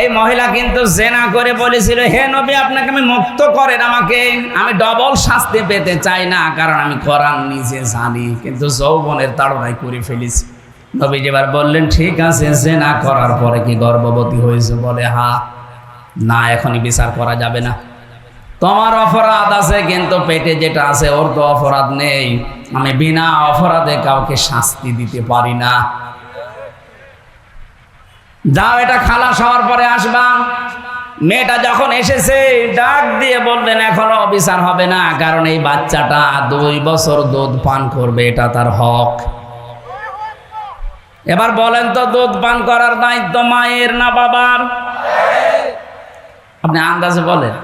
এই মহিলা কিন্তু জেনা করে বলেছিল, হে নবী, আপনাকে আমি মুক্ত করেন আমাকে। আমি ডবল শাস্তি পেতে চাই না, কারণ আমি কোরআন নিজে জানি, কিন্তু যৌবনের তাড়নায় করে ফেলেছি। নবী যেবার বললেন, ঠিক আছে, জেনা করার পরে কি গর্ভবতী হয়েছে? বলে, হা, না, এখনই বিচার করা যাবে না। তোমার অপরাধ আছে, কিন্তু পেটে যেটা আছে, ওর তো অপরাধ নেই। আমি বিনা অপরাধে কাউকে শাস্তি দিতে পারি না। যাও, এটা খালাস হওয়ার পরে আসবা। মেয়েটা যখন এসেছে, ডাক দিয়ে বললেন, এখনও অবিচার হবে না, কারণ এই বাচ্চাটা দুই বছর দুধ পান করবে, এটা তার হক। এবার বলেন তো, দুধ পান করার দায়িত্ব মায়ের না বাবার? আপনি আন্দাজে বলেন।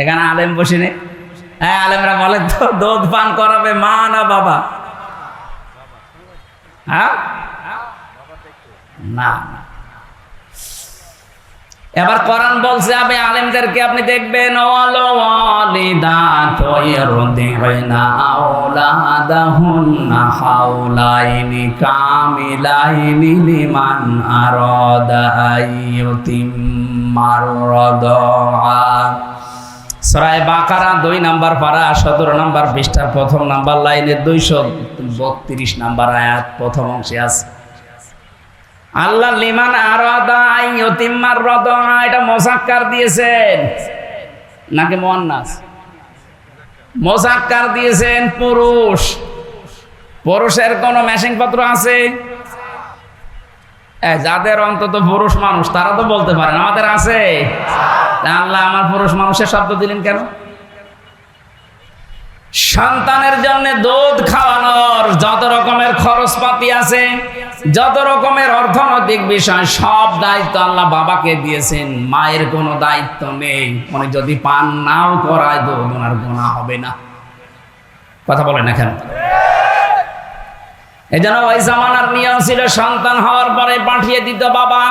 এখানে আলেম বসিনি হ্যাঁ আলেমরা বলেন তো, দুধ পান করাবে মা না বাবা? হ্যাঁ? না না। এবার কোরআন বলছে, আমি আলেমদেরকে আপনি দেখবেন বাকারা দুই নাম্বার পারা, সতেরো নাম্বার পৃষ্ঠার প্রথম নাম্বার লাইনে দুইশো বত্রিশ নাম্বার আয়াত প্রথম অংশে আছে। আল্লাহ লিমান এটা মোসাক্কার দিয়েছেন। নাকি মোয়ান্নাস? মোসাক্কার দিয়েছেন পুরুষ। পুরুষের কোন মেশিন পত্র আছে যাদের অন্তত পুরুষ মানুষ, তারা তো বলতে পারেন। আমাদের আছে? আল্লাহ আমার পুরুষ মানুষের শব্দ দিলেন কেন? সন্তানের জন্য দুধ খাওয়ানোর যত রকমের খরচপাতি আছে, যত রকমের অর্থনৈতিক বিষয়, সব দায়িত্ব আল্লাহ বাবাকে দিয়েছেন। মায়ের কোনো দায়িত্ব নেই। উনি যদি পান, নাও করায় দুধ, ওনার গোনা হবে না। কথা বলেন না কেন? এই জন্য ওই জামানার নিয়ম ছিল, সন্তান হওয়ার পরে পাঠিয়ে দিত বাবা।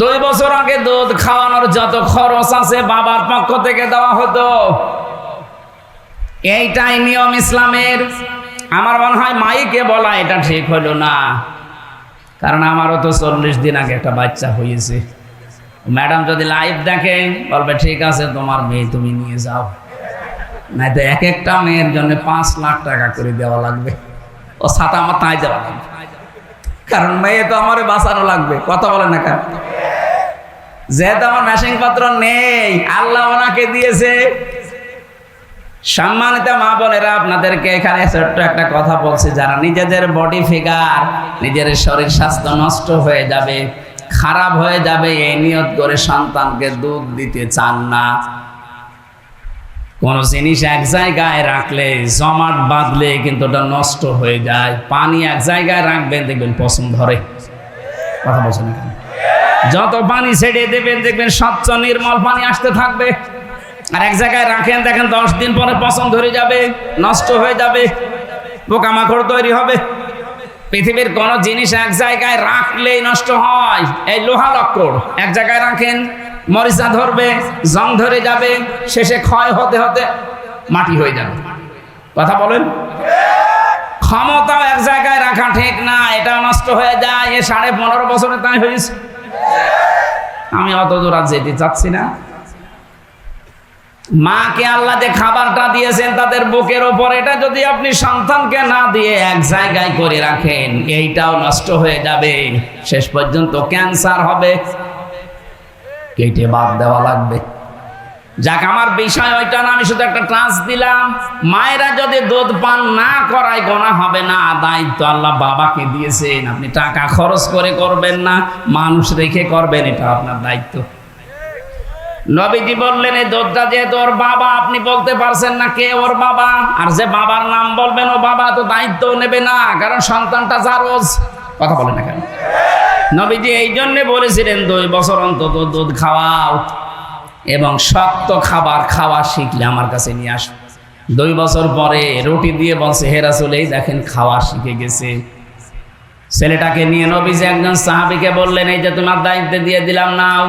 দুই বছর আগে দুধ খাওয়ানোর যত খরচ আছে, বাবার পক্ষ থেকে দেওয়া হতো। এইটাই নিয়ম ইসলামের। আমার মনে হয় মাইকে বলা এটা ঠিক হলো না। কারণ আমারও তো চল্লিশ দিন আগে একটা বাচ্চা হয়েছে। ম্যাডাম যদি লাইভ দেখে বলবে, ঠিক আছে, তোমার মেয়ে তুমি নিয়ে যাও। নাই তো এক একটা মেয়ের জন্য পাঁচ লাখ টাকা করে দেওয়া লাগবে। ও সাথে আমার তাই দেওয়া লাগবে। কারণ মেয়ে তো আমার বাঁচানো লাগবে। কথা বলে না কেন? যেহেতু আমার মেশিন পত্র নেই, আল্লাহ ওনাকে দিয়েছে। সম্মানিত মা বোনেরা, আপনাদেরকে এখানে ছোট্ট একটা কথা বলছি। যারা নিজেদের বডি ফিগার নিজের শরীর স্বাস্থ্য নষ্ট হয়ে যাবে, খারাপ হয়ে যাবে, এই নিয়ত করে সন্তানকে দুধ দিতে চান না। কোন জিনিস এক জায়গায় রাখলে, জমাট বাঁধলে কিন্তু ওটা নষ্ট হয়ে যায়। পানি এক জায়গায় রাখবেন, দেখবেন পছন্দ ধরে। কথা বলছেন যত পানি ছেড়ে দেবেন, দেখবেন স্বচ্ছ নির্মল পানি আসতে থাকবে। আর এক জায়গায় রাখেন, দেখেন দশ দিন পরে পছন্দ ধরে যাবে, নষ্ট হয়ে যাবে, পোকামাকড় তৈরি হবে। পৃথিবীর কোন জিনিস এক জায়গায় রাখলেই নষ্ট হয়, এই লোহা লক্কড়। এক জায়গায় রাখেন, মরিচা ধরবে, জং ধরে যাবে, শেষে ক্ষয় হতে হতে মাটি হয়ে যাবে। কথা বলেন? ক্ষমতাও এক জায়গায় রাখা ঠিক না, এটাও নষ্ট হয়ে যায়, এ সাড়ে পনেরো বছরে তাই হয়েছে। আমি অত দূর যেতে চাচ্ছি না। মাকে আল্লাহ যে খাবারটা দিয়েছেন তাদের বুকের ওপর, এটা যদি আপনি সন্তানকে না দিয়ে এক জায়গায় করে রাখেন, এইটাও নষ্ট হয়ে যাবে। শেষ পর্যন্ত ক্যান্সার হবে। কেটে বাদ দেওয়া লাগবে। যাক, আমার বিষয় ওইটা না, আমি শুধু একটা ট্রান্স দিলাম। মায়েরা যদি দুধ পান না করায় গোনা হবে না। দায়িত্ব আল্লাহ বাবাকে দিয়েছেন। আপনি টাকা খরচ করে করবেন না, মানুষ রেখে করবেন, এটা আপনার দায়িত্ব। নবীজি বললেন এই দুধটা যেহেতু ওর বাবা, আপনি বলতে পারছেন না কে ওর বাবা? আর যে বাবার নাম বলবেন, ও বাবা তো দায়িত্ব নেবে না, কারণ সন্তানটা জারোজ। কথা বলে না কেন? নবীজি এই জন্যে বলেছিলেন, দুই বছর অন্তত দুধ খাওয়াও এবং শক্ত খাবার খাওয়া শিখলে আমার কাছে নিয়ে আস। দুই বছর পরে রুটি দিয়ে বলছে হেরা চলেই দেখেন খাওয়া শিখে গেছে। ছেলেটাকে নিয়ে নবীজি একজন সাহাবিকে বললেন, এই যে তোমার দায়িত্ব দিয়ে দিলাম, নাও।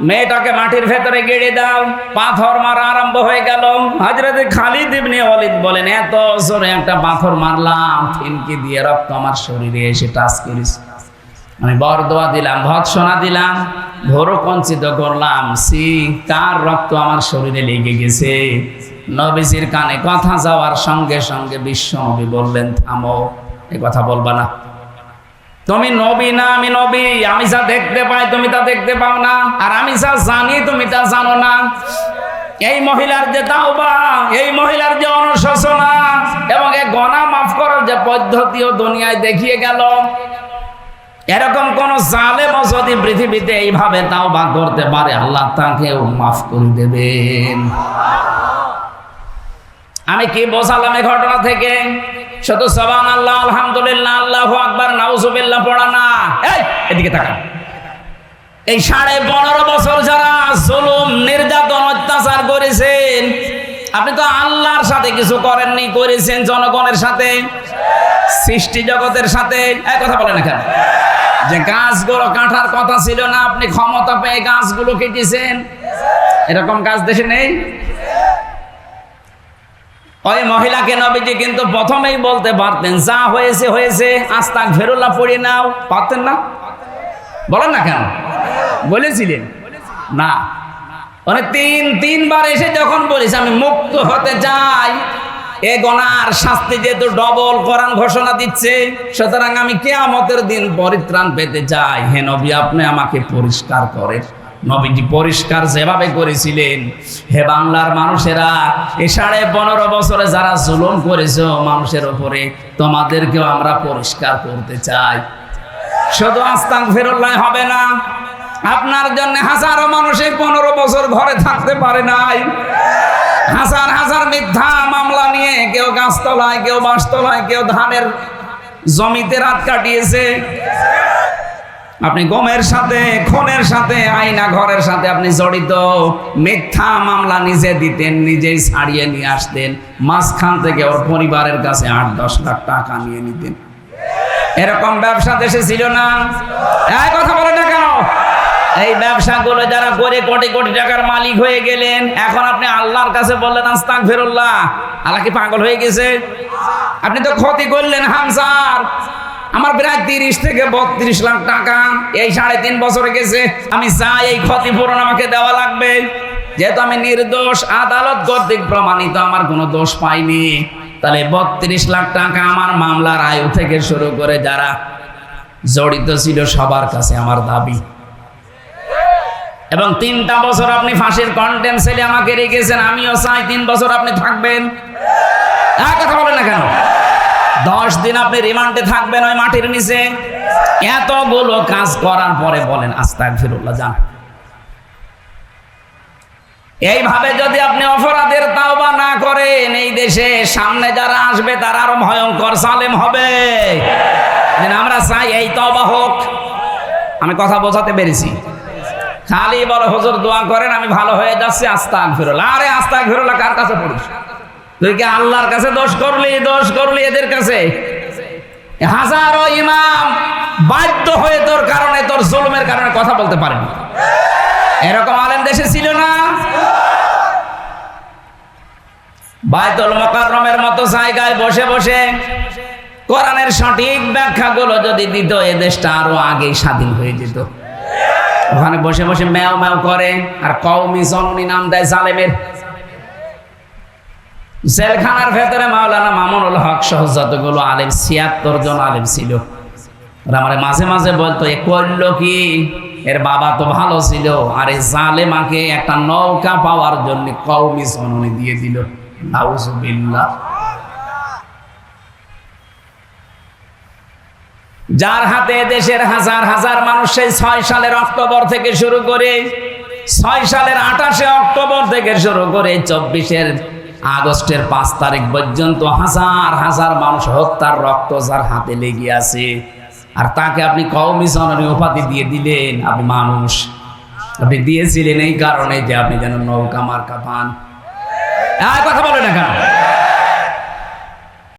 মেয়েটাকে মাটির ভেতরে গেড়ে দাও, পাথর মারা আরম্ভ হয়ে গেল। হাজরতে খালিদ ইবনে ওয়ালিদ বলেন, এত জোরে একটা পাথর মারলাম, থিনকি দিয়ে রক্ত আমার শরীরে এসে টাচ করিস। আমি বরদোয়া দিলাম, ভৎসনা দিলাম ভোরও কঞ্চিত করলাম, সি, কার রক্ত আমার শরীরে লেগে গেছে? নবীজির কানে কথা যাওয়ার সঙ্গে সঙ্গে বিশ্ব নবী বললেন, থামো, এ কথা বলবা না। তুমি নবী না, আমি নবী, আমি যা দেখতে পাই তুমি তা দেখতে পাও না। আর আমি যা জানি তুমি তা জানো না। এই মহিলার যে তাওবা এই মহিলার যে অনুশোচনা এবং এ গণা মাফ করার যে পদ্ধতিও দুনিয়ায় দেখিয়ে গেল, এরকম কোন জালেম যদি পৃথিবীতে এইভাবে তাওবা করতে পারে, আল্লাহ তাকেও মাফ করে দেবেন। আমি কি বোঝালাম এই ঘটনা থেকে? শুধু সবান আল্লাহ, আলহামদুলিল্লাহ, আল্লাহ আকবার, নাউজুবিল্লাহ, পড়া না। এদিকে তাকান। এই সাড়ে পনেরো বছর যারা জুলুম, নির্যাতন, অত্যাচার করেছেন, আপনি তো আল্লাহর সাথে কিছু করেননি, করেছেন জনগণের সাথে, সৃষ্টি জগতের সাথে। এক কথা বলেন এখানে যে গাছগুলো কাটার কথা ছিল না, আপনি ক্ষমতা পেয়ে গাছগুলো কেটেছেন। এরকম কাজ দেশে নেই? ওই মহিলাকে নবীজি কিন্তু প্রথমেই বলতে পারতেন, যা হয়েছে হয়েছে আস্তাক ফেরুল্লাহ পড়ে নাও। পারতেন না? বলেন না কেন? বলেছিলেন। না। মানে তিন, তিনবার এসে যখন বলিস আমি মুক্ত হতে চাই, এ গনার শাস্তি যেহেতু ডবল করান ঘোষণা দিচ্ছে, সুতরাং আমি কেয়ামতের দিন পরিত্রাণ পেতে চাই। হে নবী, আপনি আমাকে পরিষ্কার করেন। নবীজি পরিষ্কার যেভাবে করেছিলেন, হে বাংলার মানুষেরা, এ সাড়ে পনেরো বছরে যারা জুলুম করেছ, মানুষের ওপরে তোমাদেরকেও আমরা পরিষ্কার করতে চাই। শুধু আস্তাং ফেরুল্লাহ হবে না, আপনার জন্য হাজারো মানুষ এই পনেরো বছর ঘরে থাকতে পারে নাই। হাজার হাজার মিথ্যা মামলা নিয়ে কেউ গাছতলায়, কেউ বাঁশতলায় কেউ ধানের জমিতে রাত কাটিয়েছে। আপনি গমের সাথে, খনের সাথে, আয়না ঘরের সাথে আপনি জড়িত। মিথ্যা মামলা নিজে দিতেন, নিজেই ছাড়িয়ে নিয়ে আসতেন। মাঝখান থেকে ওর পরিবারের কাছে আট, দশ লাখ টাকা নিয়ে নিতেন। এরকম ব্যবসা দেশে ছিল না? এক কথা বলে না কেন? এই ব্যবসাগুলো যারা করে কোটি কোটি টাকার মালিক হয়ে গেলেন, এখন আপনি আল্লাহর কাছে বললেন আস্তাক ফেরুল্লাহ আল্লাহ কি পাগল হয়ে গেছে? আপনি তো ক্ষতি করলেন হামসার আমার প্রায় তিরিশ থেকে বত্রিশ লাখ টাকা। এই সাড়ে তিন বছরে গেছে, আমি চাই এই ক্ষতিপূরণ আমাকে দেওয়া লাগবে। যেহেতু আমি নির্দোষ, আদালত কর্তৃক প্রমাণিত আমার কোনো দোষ পাইনি। তাহলে বত্রিশ লাখ টাকা আমার মামলার আয়ু থেকে শুরু করে যারা জড়িত ছিল সবার কাছে আমার দাবি। এবং তিনটা বছর আপনি ফাঁসির কন্টেন্ট ছেলে আমাকে রেখেছেন, আমিও চাই তিন বছর আপনি থাকবেন। এক কথা বলেন না কেন? দশ দিন আপনি রিমান্ডে থাকবেন ওই মাটির নিচে। এতগুলো কাজ করার পরে বলেন আস্তাক ফিরুল্লাহ যান। এইভাবে যদি আপনি অপরাধের তাওবা না করেন, এই দেশে সামনে যারা আসবে, তারা আরও ভয়ঙ্কর সালেম হবে। আমরা চাই এই তবা হোক। আমি কথা বোঝাতে পেরেছি। খালি বলো, হুজুর, দোয়া করেন, আমি ভালো হয়ে যাচ্ছি আস্তাক ফিরুল্লাহ আরে আস্তাক ফিরুল্লাহ কার কাছে পড়িস? তুই কি আল্লাহর কাছে দোষ করলি দোষ করলি এদের কাছে? হাজারো ইমাম বাধ্য হয়ে তোর কারণে, তোর জুলুমের কারণে কথা বলতে পারেনি। এরকম আলেম দেশে ছিল না? মতো জায়গায় বসে বসে কোরআনের সঠিক ব্যাখ্যাগুলো যদি দিত, এ দেশটা আরও আগে স্বাধীন হয়ে যেত। ওখানে বসে বসে ম্যাও ম্যাও করে, আর কৌমি জননী নাম দেয় জালেমের। জেলখানার ভেতরে মাওলানা মামুনুল হক সহ যতগুলো আলেম ছিয়াত্তর জন আলেম ছিল। আমার মাঝে মাঝে বলতো, এ করল কি? এর বাবা তো ভালো ছিল। আর এই জালেমাকে একটা নৌকা পাওয়ার জন্য কৌমি জননী দিয়ে দিল। নাউজুবিল্লাহ। যার হাতে দেশের হাজার হাজার মানুষ সেই ছয় সালের অক্টোবর থেকে শুরু করে, ছয় সালের আঠাশে অক্টোবর থেকে শুরু করে, চব্বিশের আগস্টের পাঁচ তারিখ পর্যন্ত হাজার হাজার মানুষ হত্যার রক্ত যার হাতে লেগে আছে। আর তাকে আপনি কমিশনারি উপাধি দিয়ে দিলেন আপনি মানুষ। আপনি দিয়েছিলেন এই কারণে যে আপনি যেন নৌকা মার্কা পান। কথা বলেন না কেন?